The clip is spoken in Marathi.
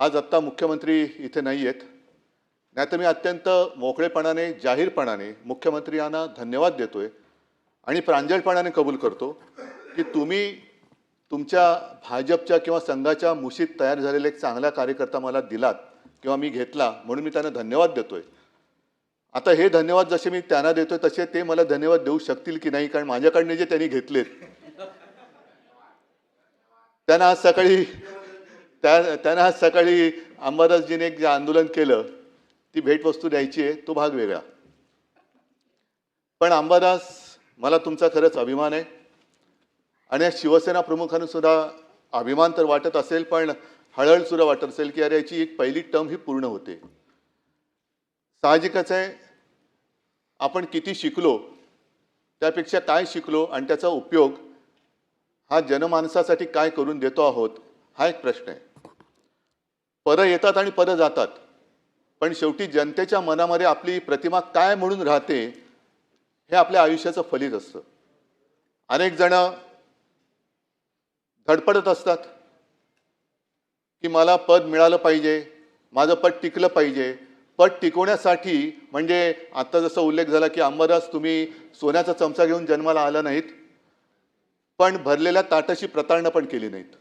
आज आत्ता मुख्यमंत्री इथे नाही आहेत. नाहीतर मी अत्यंत मोकळेपणाने जाहीरपणाने मुख्यमंत्री यांना धन्यवाद देतोय आणि प्रांजळपणाने कबूल करतो की तुम्ही तुमच्या भाजपच्या किंवा संघाच्या मुशीत तयार झालेला एक चांगला कार्यकर्ता मला दिलात किंवा मी घेतला म्हणून मी त्यांना धन्यवाद देतोय. आता हे धन्यवाद जसे मी त्यांना देतोय तसे ते मला धन्यवाद देऊ शकतील की नाही कारण माझ्याकडनं जे त्यांनी घेतलेत. त्यांना आज सकाळी त्या त्यांना आज सकाळी अंबादासजीने एक जे आंदोलन केलं ती भेटवस्तू द्यायची आहे तो भाग वेगळा. पण अंबादास मला तुमचा खरंच अभिमान आहे. आणि या शिवसेना प्रमुखांना सुद्धा अभिमान तर वाटत असेल पण हळहळ सुद्धा वाटत असेल की अरे याची एक पहिली टर्म ही पूर्ण होते. साहजिकच आहे आपण किती शिकलो त्यापेक्षा काय शिकलो आणि त्याचा उपयोग हा जनमानसासाठी काय करून देतो आहोत हा एक प्रश्न आहे. पदं येतात आणि पदं जातात. पण शेवटी जनतेच्या मनामध्ये आपली प्रतिमा काय म्हणून राहते हे आपल्या आयुष्याचं फलित असतं. अनेक जण धडपडत असतात की मला पद मिळालं पाहिजे माझं पद टिकलं पाहिजे. पद टिकवण्यासाठी म्हणजे आत्ता जसा उल्लेख झाला की अंबरस तुम्ही सोन्याचा चमचा घेऊन जन्माला आला नाहीत पण भरलेल्या ताटाशी प्रताळणा पण केली नाहीत.